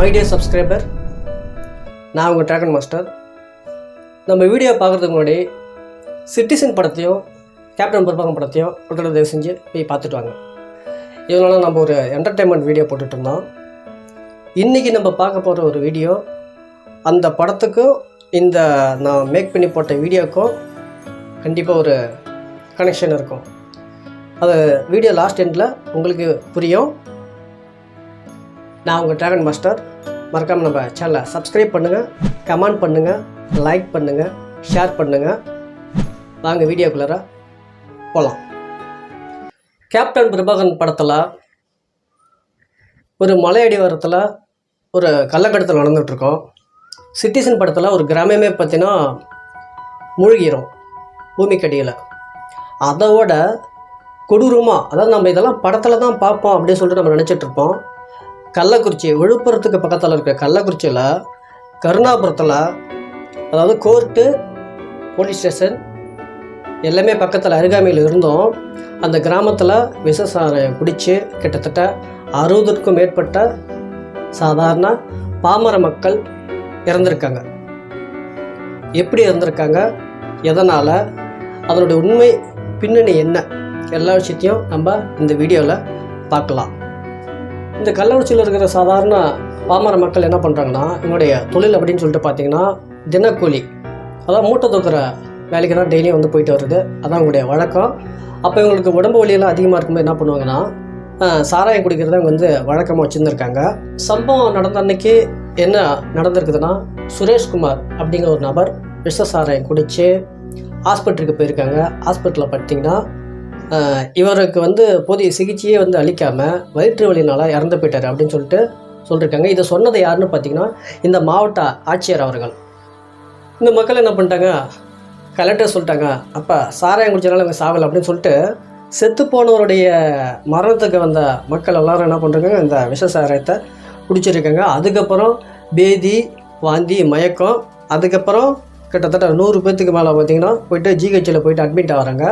My dear subscriber நான் உங்கள் dragon master நம்ம வீடியோ பார்க்குறதுக்கு முன்னாடி சிட்டிசன் படத்தையும் கேப்டன் பிரபாகரன் படத்தையும் ஒரு தயவு செஞ்சு போய் பார்த்துட்டு வாங்க. இதனால் நம்ம ஒரு என்டர்டெயின்மெண்ட் வீடியோ போட்டுட்டு இருந்தோம். இன்றைக்கி நம்ம பார்க்க போகிற ஒரு வீடியோ அந்த படத்துக்கும் இந்த நான் மேக் பண்ணி போட்ட வீடியோக்கும் கண்டிப்பாக ஒரு கனெக்ஷன் இருக்கும். அது வீடியோ லாஸ்ட் எண்டில் உங்களுக்கு புரியும். நான் உங்கள் ட்ராகன் மாஸ்டர் மறக்காமல் நம்ம சேனலை சப்ஸ்கிரைப் பண்ணுங்கள் கமெண்ட் பண்ணுங்கள் லைக் பண்ணுங்கள் ஷேர் பண்ணுங்கள் வாங்க வீடியோக்குள்ளார போகலாம் கேப்டன் பிரபாகரன் படத்தில் ஒரு மலையடிவாரத்தில் ஒரு கள்ளக்கடத்தில் நடந்துகிட்ருக்கோம் சிட்டிசன் படத்தில் ஒரு கிராமமே பார்த்தீங்கன்னா மூழ்கிரும் பூமிக்கடியில் அதோட கொடூரமாக அதாவது நம்ம இதெல்லாம் படத்தில் தான் பார்ப்போம் அப்படின்னு சொல்லிட்டு நம்ம நினச்சிட்ருப்போம் கள்ளக்குறிச்சி விழுப்புரத்துக்கு பக்கத்தில் இருக்க கள்ளக்குறிச்சியில் கருணாபுரத்தில் அதாவது கோர்ட்டு போலீஸ் ஸ்டேஷன் எல்லாமே பக்கத்தில் அருகாமையில் இருந்தோம். அந்த கிராமத்தில் விஷசாரம் குடித்து கிட்டத்தட்ட அறுபதுக்கும் மேற்பட்ட சாதாரண பாமர மக்கள் இறந்துருக்காங்க. எப்படி இறந்துருக்காங்க? எதனால்? அதனுடைய உண்மை பின்னணி என்ன? எல்லா விஷயத்தையும் நம்ம இந்த வீடியோவில் பார்க்கலாம். இந்த கள்ளக்குறிச்சியில் இருக்கிற சாதாரண பாமர மக்கள் என்ன பண்ணுறாங்கன்னா என்னுடைய தொழில் அப்படின்னு சொல்லிட்டு பார்த்தீங்கன்னா தினக்கூலி. அதான் மூட்டை தூக்குற வேலைக்கு தான் டெய்லியும் வந்து போயிட்டு வருது. அதான் உங்களுடைய வழக்கம். அப்போ இவங்களுக்கு உடம்பு வலியெல்லாம் அதிகமாக இருக்கும்போது என்ன பண்ணுவாங்கன்னா சாராயம் குடிக்கிறத இவங்க வந்து வழக்கமாக வச்சுருந்துருக்காங்க. சம்பவம் நடந்த அன்னைக்கு என்ன நடந்திருக்குதுன்னா சுரேஷ்குமார் அப்படிங்கிற ஒரு நபர் விஷ சாராயம் குடித்து ஹாஸ்பிட்டலுக்கு போயிருக்காங்க. ஹாஸ்பிட்டலில் பார்த்தீங்கன்னா இவருக்கு வந்து போதிய சிகிச்சையே வந்து அளிக்காமல் வயிற்று வலினால இறந்து போயிட்டார் அப்படின்னு சொல்லிட்டு சொல்லியிருக்காங்க இதை சொன்னது யாருன்னு பார்த்தீங்கன்னா இந்த மாவட்ட ஆட்சியர் அவர்கள். இந்த மக்கள் என்ன பண்ணிட்டாங்க? கலெக்டர் சொல்லிட்டாங்க அப்போ சாராயம் குடிச்சனால அவங்க சாவல் அப்படின்னு சொல்லிட்டு செத்து போனவருடைய மரணத்துக்கு வந்த மக்கள் எல்லாரும் என்ன பண்ணுறாங்க இந்த விஷ சாராயத்தை குடிச்சிருக்காங்க. அதுக்கப்புறம் பேதி வாந்தி மயக்கம் அதுக்கப்புறம் கிட்டத்தட்ட நூறு பேர்த்துக்கு மேலே பார்த்தீங்கன்னா போயிட்டு ஜிஹெச்சில் போயிட்டு அட்மிட் ஆகிறாங்க.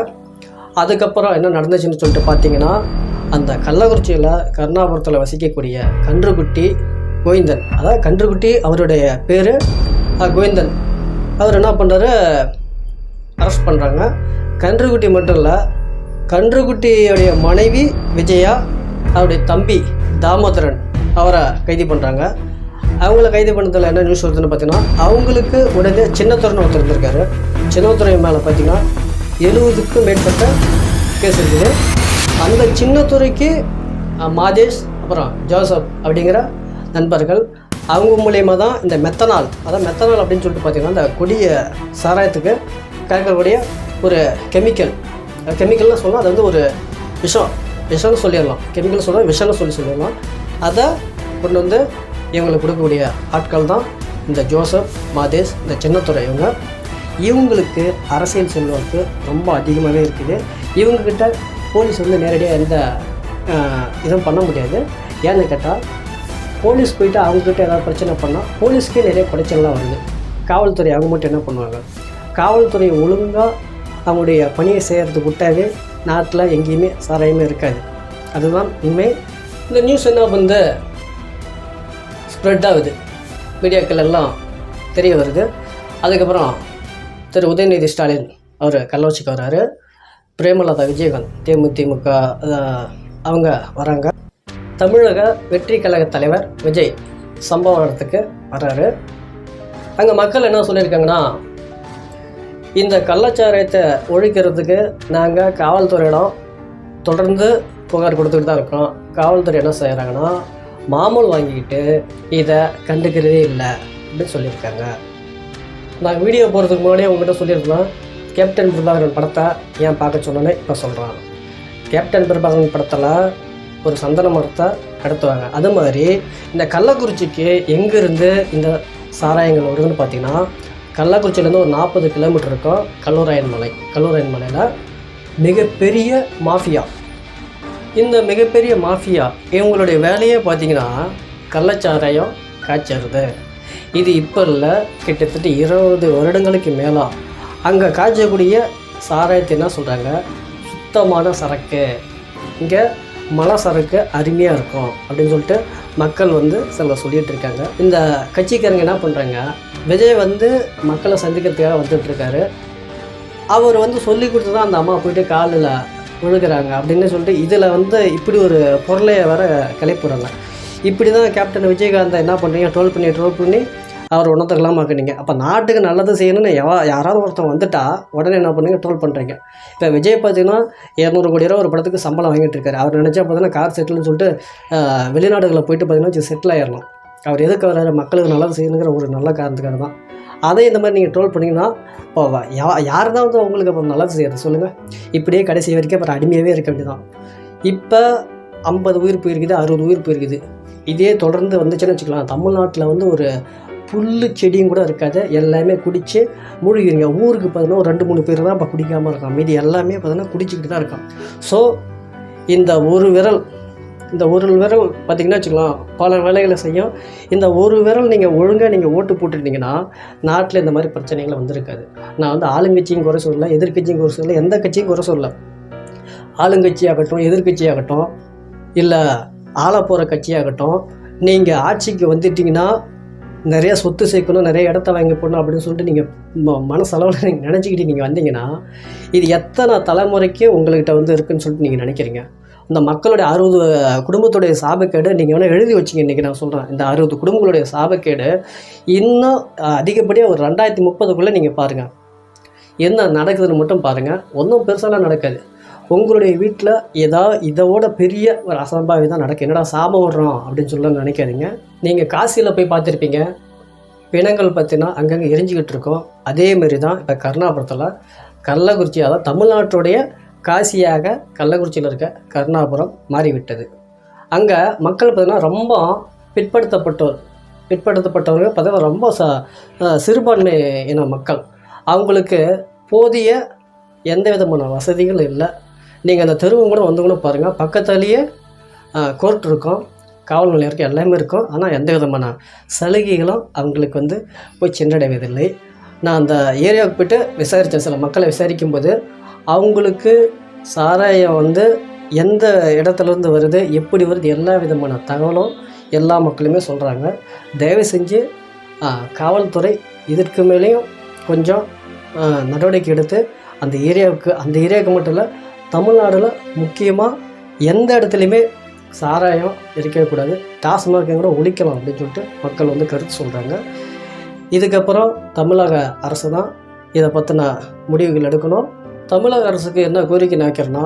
அதுக்கப்புறம் என்ன நடந்துச்சுன்னு சொல்லிட்டு பார்த்தீங்கன்னா அந்த கள்ளக்குறிச்சியில் கருணாபுரத்தில் வசிக்கக்கூடிய கன்றுக்குட்டி கோவிந்தன். அதாவது கன்றுக்குட்டி அவருடைய பேர் கோவிந்தன். அவர் என்ன பண்ணுறாரு அரெஸ்ட் பண்ணுறாங்க கன்றுக்குட்டி மட்டும் இல்லை கன்றுக்குட்டியுடைய மனைவி விஜயா அவருடைய தம்பி தாமோதரன் அவரை கைது பண்ணுறாங்க அவங்கள கைது பண்ணதில் என்ன நியூஸ் வருதுன்னு பார்த்தீங்கன்னா அவங்களுக்கு உடனே சின்னத்துறைன்னு ஒருத்தர் இருந்திருக்காரு. சின்னத்துறை மேலே பார்த்தீங்கன்னா எழுபதுக்கும் மேற்பட்ட கேஸ் இருக்குது. அந்த சின்னத்துறைக்கு மாதேஷ் அப்புறம் ஜோசப் அப்படிங்கிற நண்பர்கள் அவங்க மூலயமா தான் இந்த மெத்தனால் அதான் மெத்தனால் அப்படின்னு சொல்லிட்டு பார்த்தீங்கன்னா இந்த கொடிய சாராயத்துக்கு கலக்கக்கூடிய ஒரு கெமிக்கல். கெமிக்கல்னு சொன்னால் அது வந்து ஒரு விஷம். விஷம்னு சொல்லிடலாம். கெமிக்கல் சொன்னால் விஷம்னு சொல்லி சொல்லிடலாம். அதை கொண்டு வந்து இவங்களுக்கு கொடுக்கக்கூடிய ஆட்கள் தான் இந்த ஜோசப் மாதேஷ் இந்த சின்னத்துறை இவங்க. இவங்களுக்கு அரசியல் செல்வாக்கு ரொம்ப அதிகமாகவே இருக்குது. இவங்கக்கிட்ட போலீஸ் வந்து நேரடியாக எந்த இதுவும் பண்ண முடியாது. ஏன்னு கேட்டால் போலீஸ் போயிட்டு அவங்கக்கிட்ட ஏதாவது பிரச்சனை பண்ணால் போலீஸ்க்கே நிறைய பிரச்சனைலாம் வருது. காவல்துறை அவங்க மட்டும் என்ன பண்ணுவாங்க? காவல்துறை ஒழுங்காக அவங்களுடைய பணியை செய்கிறதுக்கு விட்டாவே நாட்டில் எங்கேயுமே சாராயமே இருக்காது. அதுதான் உண்மை. இந்த நியூஸ் என்ன வந்து ஸ்ப்ரெட் ஆகுது. மீடியாக்கள் எல்லாம் தெரிய வருது. அதுக்கப்புறம் திரு உதயநிதி ஸ்டாலின் அவர் கள்ளவச்சிக்கு வராரு. பிரேமலதா விஜயகாந்த் தேமுதிமுக அவங்க வராங்க. தமிழக வெற்றி கழக தலைவர் விஜய் சம்பவ இடத்துக்கு வர்றாரு அங்கே மக்கள் என்ன சொல்லியிருக்காங்கன்னா இந்த கள்ளச்சாராயத்தை ஒழிக்கிறதுக்கு நாங்கள் காவல்துறையிடம் தொடர்ந்து புகார் கொடுத்துக்கிட்டு தான் இருக்கோம். காவல்துறை என்ன செய்கிறாங்கன்னா மாமூல் வாங்கிக்கிட்டு இதை கண்டுக்கிறதே இல்லை அப்படின்னு சொல்லியிருக்காங்க. நான் வீடியோ போகிறதுக்கு முன்னாடியே உங்ககிட்ட சொல்லியிருந்தேன் கேப்டன் பிரபாகரன் படத்தை ஏன் பார்க்க சொன்னேன்னு இப்போ சொல்கிறான் கேப்டன் பிரபாகரன் படத்தில் ஒரு சந்தன மரத்தை கடத்துவாங்க. அது மாதிரி இந்த கள்ளக்குறிச்சிக்கு எங்கேருந்து இந்த சாராயங்கள் வருதுன்னு பார்த்தீங்கன்னா கள்ளக்குறிச்சியிலேருந்து ஒரு நாற்பது கிலோமீட்டர் இருக்கும் கல்லூராயன் மலை. கல்லூராயன் மலையில் மிகப்பெரிய மாஃபியா. இந்த மிகப்பெரிய மாஃபியா இவங்களுடைய வேலையே பார்த்தீங்கன்னா கள்ளச்சாராயம் காய்ச்சறது. இது இப்போ இல்லை கிட்டத்தட்ட இருபது வருடங்களுக்கு மேலே. அங்கே காய்ச்சக்கூடிய சாராயத்தை என்ன சொல்கிறாங்க சுத்தமான சரக்கு. இங்கே மலை சரக்கு அருமையாக இருக்கும் அப்படின்னு சொல்லிட்டு மக்கள் வந்து சில சொல்லிகிட்டு இருக்காங்க. இந்த கட்சிக்காரங்க என்ன பண்ணுறாங்க விஜய் வந்து மக்களை சந்திக்கிறதுக்காக வந்துட்டுருக்காரு அவர் வந்து சொல்லி கொடுத்து தான் அந்த அம்மா போயிட்டு காலில் விழுகிறாங்க அப்படின்னு சொல்லிட்டு இதில் வந்து இப்படி ஒரு பொருளையை வர கிளப்பிடுறாங்க. இப்படி தான் கேப்டன் விஜயகாந்தை என்ன பண்ணுறீங்க ட்ரோல் பண்ணி ட்ரோல் பண்ணி அவர் ஒன்றத்துக்கெல்லாம் இருக்கிறீங்க அப்போ நாட்டுக்கு நல்லது செய்யணும்னு எவா யாராவது ஒருத்தன் வந்துட்டா உடனே என்ன பண்ணுங்க? ட்ரோல் பண்ணுறீங்க இப்போ விஜய் பார்த்தீங்கன்னா இரநூறு கோடி ரூபா ஒரு படத்துக்கு சம்பளம் வாங்கிட்டு இருக்காரு. அவர் நினச்சா பார்த்தீங்கன்னா கார் செட்டில்னு சொல்லிட்டு வெளிநாடுகளில் போயிட்டு பார்த்தீங்கன்னா செட்டில் ஆயிடலாம் அவர் எதுக்கு வர்றாரு? மக்களுக்கு நல்லது செய்யணுங்கிற ஒரு நல்ல காரணத்துக்காக தான். அதை இந்த மாதிரி நீங்கள் ட்ரோல் பண்ணிங்கன்னா இப்போ யா யார் தான் வந்து உங்களுக்கு அப்புறம் நல்லது செய்யறது சொல்லுங்கள் இப்படியே கடைசி வரைக்கும் அப்புறம் அடிமையாகவே இருக்க வேண்டியதான் இப்போ ஐம்பது உயிர் போயிருக்குது அறுபது உயிர் போயிருக்குது. இதே தொடர்ந்து வந்துச்சுன்னு வச்சுக்கலாம். தமிழ்நாட்டில் வந்து ஒரு புல் செடியும் கூட இருக்காது. எல்லாமே குடித்து மூழ்கிடுங்க ஊருக்கு பார்த்தீங்கன்னா ஒரு ரெண்டு மூணு பேர் தான் இப்போ குடிக்காமல் இருக்கான் மீதி எல்லாமே பார்த்தீங்கன்னா குடிச்சிக்கிட்டு தான் இருக்கான் ஸோ இந்த ஒரு விரல் இந்த ஒரு விரல் பார்த்தீங்கன்னா வச்சுக்கலாம் பல வேலைகளை செய்யும். இந்த ஒரு விரல் நீங்கள் ஒழுங்காக நீங்கள் ஓட்டு போட்டுருந்தீங்கன்னா நாட்டில் இந்த மாதிரி பிரச்சனைகள் வந்திருக்காது. நான் வந்து ஆளுங்கட்சியும் குறை சொல்லல எதிர்க்கட்சியும் குறை சொல்லல எந்த கட்சியும் குறை சொல்லல. ஆளுங்கட்சியாகட்டும் எதிர்க்கட்சியாகட்டும் இல்லை ஆள போகிற கட்சியாகட்டும் நீங்கள் ஆட்சிக்கு வந்துட்டீங்கன்னா நிறைய சொத்து சேர்க்கணும் நிறைய இடத்த வாங்கி போடணும் அப்படின்னு சொல்லிட்டு நீங்கள் ம மனசளவில் நீங்கள் நினச்சிக்கிட்டு நீங்கள் வந்தீங்கன்னா இது எத்தனை தலைமுறைக்கு உங்கள்கிட்ட வந்து இருக்குன்னு சொல்லிட்டு நீங்கள் நினைக்கிறீங்க? இந்த மக்களுடைய அறுபது குடும்பத்துடைய சாபக்கேடு நீங்கள் வேணால் எழுதி வச்சிங்க இன்றைக்கி நான் சொல்கிறேன் இந்த அறுபது குடும்பங்களுடைய சாபக்கேடு இன்னும் அதிகப்படியாக ஒரு ரெண்டாயிரத்தி முப்பதுக்குள்ளே நீங்கள் பாருங்கள் என்ன நடக்குதுன்னு மட்டும் பாருங்கள் ஒன்றும் பெருசாலாம் நடக்காது. உங்களுடைய வீட்டில் ஏதாவது இதோட பெரிய ஒரு அசம்பாவிதம் நடக்கும் என்னடா சாபம் விடுறோம் அப்படின்னு சொல்ல நினைக்காதீங்க. நீங்கள் காசியில் போய் பார்த்துருப்பீங்க. பிணங்கள் பார்த்தீங்கன்னா அங்கங்கே எரிஞ்சுக்கிட்டு இருக்கோம். அதே மாதிரி தான் இப்போ கருணாபுரத்தில் கள்ளக்குறிச்சி அதாவது தமிழ்நாட்டுடைய காசியாக கள்ளக்குறிச்சியில் இருக்க கருணாபுரம் மாறிவிட்டது. அங்கே மக்கள் பார்த்தீங்கன்னா ரொம்ப பிற்படுத்தப்பட்டோர் பிற்படுத்தப்பட்டவர்கள் பார்த்தீங்கன்னா ரொம்ப ச சிறுபான்மை இன மக்கள். அவங்களுக்கு போதிய எந்த விதமான வசதிகளும் இல்லை. நீங்கள் அந்த தெருவும் கூட வந்து கூட பாருங்கள் பக்கத்துலேயே கோர்ட் இருக்கும். காவல் நிலையம் இருக்கும் எல்லாமே இருக்கும். ஆனால் எந்த விதமான சலுகைகளும் அவங்களுக்கு வந்து போய் சென்றடைவதில்லை. நான் அந்த ஏரியாவுக்கு போயிட்டு விசாரித்தேன் சில மக்களை விசாரிக்கும்போது அவங்களுக்கு சாராயம் வந்து எந்த இடத்துலேருந்து வருது எப்படி வருது எல்லா விதமான தகவலும் எல்லா மக்களுமே சொல்கிறாங்க தயவு செஞ்சு காவல்துறை இதற்கு மேலேயும் கொஞ்சம் நடவடிக்கை எடுத்து அந்த ஏரியாவுக்கு அந்த ஏரியாவுக்கு மட்டும் இல்லை தமிழ்நாடில் முக்கியமாக எந்த இடத்துலையுமே சாராயம் இருக்கவே கூடாது. டாஸ்மாகை கூட ஒழிக்கலாம் அப்படின்னு சொல்லிட்டு மக்கள் வந்து கருத்து சொல்கிறாங்க இதுக்கப்புறம் தமிழக அரசு தான் இதை பற்றின முடிவுகள் எடுக்கணும். தமிழக அரசுக்கு என்ன கோரிக்கை நினைக்கிறேன்னா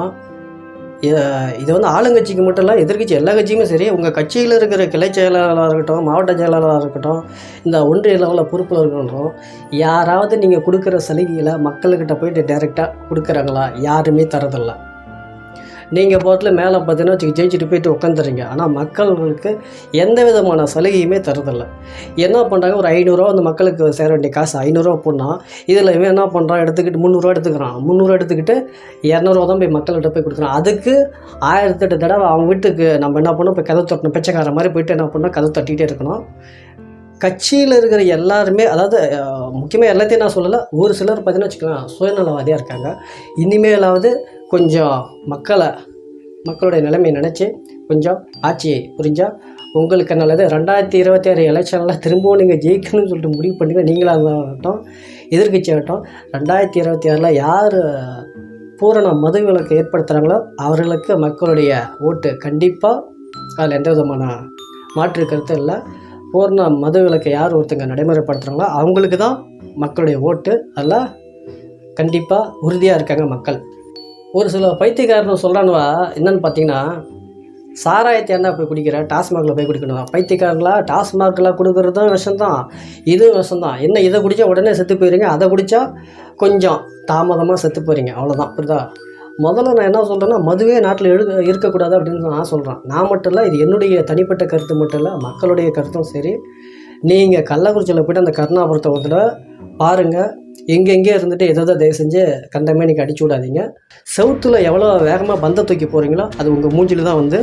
இது வந்து ஆளுங்கட்சிக்கு மட்டும் இல்லை எதிர்க்கட்சி எல்லா கட்சியுமே சரி உங்கள் கட்சியில் இருக்கிற கிளை செயலாளராக இருக்கட்டும் மாவட்ட செயலாளராக இருக்கட்டும் இந்த ஒன்றிய லெவலில் பொறுப்பில் இருக்கட்டும் யாராவது நீங்கள் கொடுக்குற சலுகைகளை மக்கள்கிட்ட போயிட்டு டைரெக்டாக கொடுக்குறாங்களா யாருமே தரதில்ல. நீங்கள் பாட்டில் மேலே பார்த்தீங்கன்னா வச்சுக்க ஜெயிச்சுட்டு போயிட்டு உட்காந்துறீங்க ஆனால் மக்களுக்கு எந்த விதமான சலுகையுமே தரதில்லை. என்ன பண்ணுறாங்க ஒரு ஐநூறுரூவா அந்த மக்களுக்கு சேர வேண்டிய காசு ஐநூறுரூவா போனால் இதில் இவன் என்ன பண்ணுறான் எடுத்துக்கிட்டு முந்நூறுரூவா எடுத்துக்கிறான். முந்நூறுரூவா எடுத்துக்கிட்டு இரநூறுவா தான் போய் மக்கள்கிட்ட போய் கொடுக்குறான். அதுக்கு ஆயிரத்தெட்டு தடவை அவன் வீட்டுக்கு நம்ம என்ன பண்ணோம் இப்போ கதை தட்டணும். பிச்சைக்கார மாதிரி போயிட்டு என்ன பண்ணோம் கதை தட்டிகிட்டே இருக்கணும். கட்சியில் இருக்கிற எல்லாருமே அதாவது முக்கியமாக எல்லாத்தையும் நான் சொல்லலை ஒரு சிலர் பார்த்தீங்கன்னா வச்சுக்கலாம் சுயநலவாதியாக இருக்காங்க. இனிமேலாவது கொஞ்சம் மக்களை மக்களுடைய நிலைமையை நினச்சி கொஞ்சம் ஆட்சியை புரிஞ்சால் உங்களுக்கு நல்லது. ரெண்டாயிரத்தி இருபத்தி ஆறு எலெக்ஷனில் திரும்பவும் நீங்கள் ஜெயிக்கணும்னு சொல்லிட்டு முடிவு பண்ணுங்க நீங்களாக ஆகட்டும் எதிர்கட்சியாகட்டும் ரெண்டாயிரத்தி இருபத்தி ஆறில் யார் பூரண மதுவிலக்கு ஏற்படுத்துகிறாங்களோ அவர்களுக்கு மக்களுடைய ஓட்டு கண்டிப்பாக அதில் எந்த விதமான மாற்று கருத்து இல்லை. பூர்ண மது விலக்கை யார் ஒருத்தங்க நடைமுறைப்படுத்துகிறாங்களோ அவங்களுக்கு தான் மக்களுடைய ஓட்டு. அதில் கண்டிப்பாக உறுதியாக இருக்காங்க மக்கள். ஒரு சில பைத்தியக்காரன் சொல்கிறானுவா என்னன்னு பார்த்தீங்கன்னா சாராயத்தை என்ன போய் குடிக்கிற? டாஸ்மாகில் போய் குடிக்கணும்? பைத்தியக்காரங்களா? டாஸ்மாகில் கொடுக்குறதும் விஷம்தான். இதுவும் விஷம்தான். என்ன இதை குடித்தா உடனே செத்து போயிடுங்க அதை குடித்தா கொஞ்சம் தாமதமாக செத்து போகிறீங்க அவ்வளோதான் புரியுதா? முதல்ல நான் என்ன சொல்கிறேன்னா மதுவே நாட்டில் எழு இருக்கக்கூடாது அப்படின்னு நான் சொல்கிறேன் நான் மட்டும் இல்லை இது என்னுடைய தனிப்பட்ட கருத்து மட்டும் இல்லை மக்களுடைய கருத்தும் சரி. நீங்கள் கள்ளக்குறிச்சியில் போய்ட்டு அந்த கருணாபுரத்தை ஒரு பாருங்கள் எங்கெங்கே இருந்துட்டு எதோ தயவு செஞ்சு கண்டமே நீங்கள் அடிச்சு விடாதீங்க. சவுத்தில் எவ்வளோ வேகமாக பந்த தூக்கி போகிறீங்களோ அது உங்கள் மூஞ்சில் தான் வந்து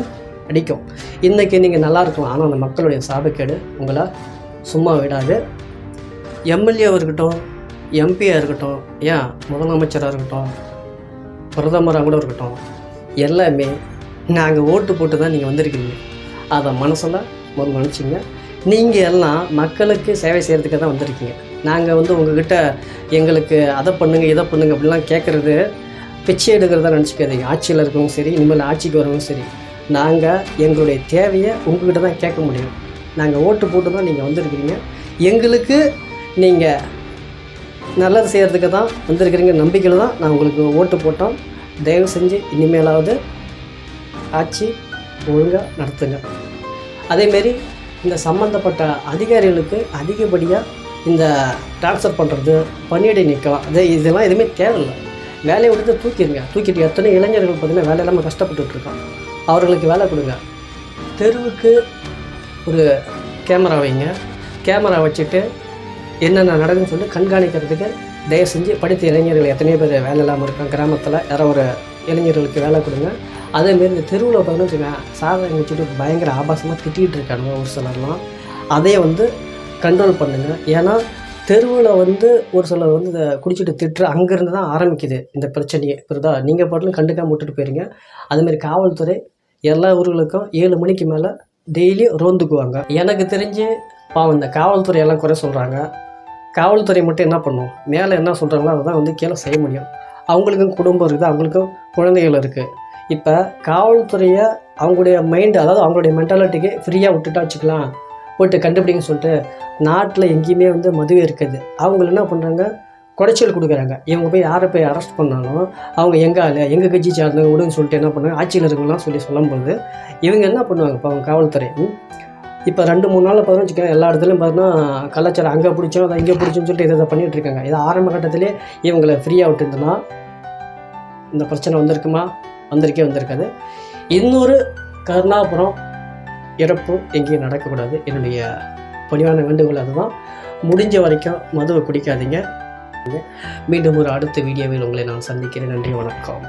அடிக்கும். இன்றைக்கி நீங்கள் நல்லா இருக்கலாம். ஆனால் அந்த மக்களுடைய சாபக்கேடு உங்களை சும்மா விடாது. எம்எல்ஏவாக இருக்கட்டும் எம்பியாக இருக்கட்டும் ஏன் முதலமைச்சராக இருக்கட்டும் பிரதமராக கூட இருக்கட்டும் எல்லாமே நாங்கள் ஓட்டு போட்டு தான் நீங்கள் வந்திருக்கீங்க. அதை மனசில் முதல்ல நினச்சிங்க. நீங்கள் எல்லாம் மக்களுக்கு சேவை செய்கிறதுக்கு தான் வந்திருக்கீங்க. நாங்கள் வந்து உங்ககிட்ட எங்களுக்கு அதை பண்ணுங்க இதை பண்ணுங்க அப்படிலாம் கேட்குறது பிச்சை எடுக்கிறதா நினச்சிக்காதீங்க. ஆட்சியில் இருக்கவங்க சரி இனிமேல் ஆட்சிக்கு வரவங்க சரி நாங்கள் எங்களுடைய தேவையை உங்ககிட்ட தான் கேட்க முடியும். நாங்கள் ஓட்டு போட்டு தான் நீங்கள் வந்திருக்கிறீங்க. எங்களுக்கு நீங்கள் நல்லது செய்கிறதுக்கு தான் வந்திருக்கிறீங்க. நம்பிக்கையில் தான் நான் உங்களுக்கு ஓட்டு போட்டோம். தயவு செஞ்சு இனிமேலாவது ஆட்சி ஒழுங்காக நடத்துங்க. அதேமாரி இந்த சம்மந்தப்பட்ட அதிகாரிகளுக்கு அதிகப்படியாக இந்த ட்ரான்ஸ்ஃபர் பண்ணுறது பணியிடை நீக்கலாம். அதே இதெல்லாம் எதுவுமே தேவையில்லை. வேலையை விட்டு தூக்கிடுங்க தூக்கிட்டு எத்தனை இளைஞர்கள் பார்த்தீங்கன்னா வேலை இல்லாமல் கஷ்டப்பட்டுட்டு அவர்களுக்கு வேலை கொடுங்க. தெருவுக்கு ஒரு கேமரா வைங்க. கேமரா வச்சுட்டு என்னென்ன நடக்குன்னு சொல்லி கண்காணிக்கிறதுக்கு தயவு செஞ்சு படித்த இளைஞர்கள் எத்தனையோ பேர் வேலை இல்லாமல் இருக்காங்க. கிராமத்தில் யாரோ ஒரு இளைஞர்களுக்கு வேலை கொடுங்க. அதேமாரி இந்த தெருவில் பார்த்தோன்னு வச்சுக்கோங்க சாதனை வச்சுட்டு பயங்கர ஆபாசமாக திட்டிகிட்டு இருக்கானுங்க ஒரு சிலர்லாம். அதையே வந்து கண்ட்ரோல் பண்ணுங்கள் ஏன்னா தெருவில் வந்து ஒரு சிலர் வந்து இதை குடிச்சிட்டு திட்டுற அங்கேருந்து தான் ஆரம்பிக்குது இந்த பிரச்சனையே புரியுதா? நீங்கள் பாட்டிலும் கண்டுக்காம விட்டுட்டு போயிருங்க. அதுமாரி காவல்துறை எல்லா ஊர்களுக்கும் ஏழு மணிக்கு மேலே டெய்லி ரோந்துக்குவாங்க. எனக்கு தெரிஞ்சு பாவம் இந்த காவல்துறை எல்லாம் குறை சொல்கிறாங்க காவல்துறை மட்டும் என்ன பண்ணும்? மேலே என்ன சொல்கிறாங்களோ அதை தான் வந்து கீழே செய்ய முடியும். அவங்களுக்கும் குடும்பம் இருக்குது அவங்களுக்கும் குழந்தைகள் இருக்குது இப்போ காவல்துறையை அவங்களுடைய மைண்டு அதாவது அவங்களுடைய மென்டாலிட்டிக்கு ஃப்ரீயாக விட்டுட்டா வச்சுக்கலாம். போட்டு கண்டுபிடிங்கன்னு சொல்லிட்டு நாட்டில் எங்கேயுமே வந்து மதுவே இருக்குது. அவங்க என்ன பண்ணுறாங்க குடைச்சல் கொடுக்குறாங்க. இவங்க போய் யாரை போய் அரெஸ்ட் பண்ணாலும் அவங்க எங்கே ஆளு எங்கள் கட்சி சார்ந்தவங்க விடுன்னு சொல்லிட்டு என்ன பண்ணுவாங்க? ஆட்சியில் இருக்கவங்களாம் சொல்லி சொல்லும்போது இவங்க என்ன பண்ணுவாங்க? இப்போ அவங்க காவல்துறை இப்போ ரெண்டு மூணு நாளில் பார்த்தோம்னு வச்சுக்கோங்க எல்லா இடத்துலையும் பார்த்தோன்னா கலாச்சாரம் அங்கே பிடிச்சோம் அதை இங்கே பிடிச்சோன்னு சொல்லிட்டு இதை இதை பண்ணிட்டு இருக்காங்க. ஆரம்ப கட்டத்திலே இவங்களை ஃப்ரீயாக விட்டுருந்தோன்னா இந்த பிரச்சனை வந்திருக்குமா? வந்திருக்கே வந்திருக்காது. இன்னொரு கருணாபுரம் இறப்பு எங்கேயும் நடக்கக்கூடாது. என்னுடைய பணிவான வேண்டுகோள் அதுதான். முடிஞ்ச வரைக்கும் மதுவை குடிக்காதீங்க. மீண்டும் ஒரு அடுத்த வீடியோவில் உங்களை நான் சந்திக்கிறேன். நன்றி வணக்கம்.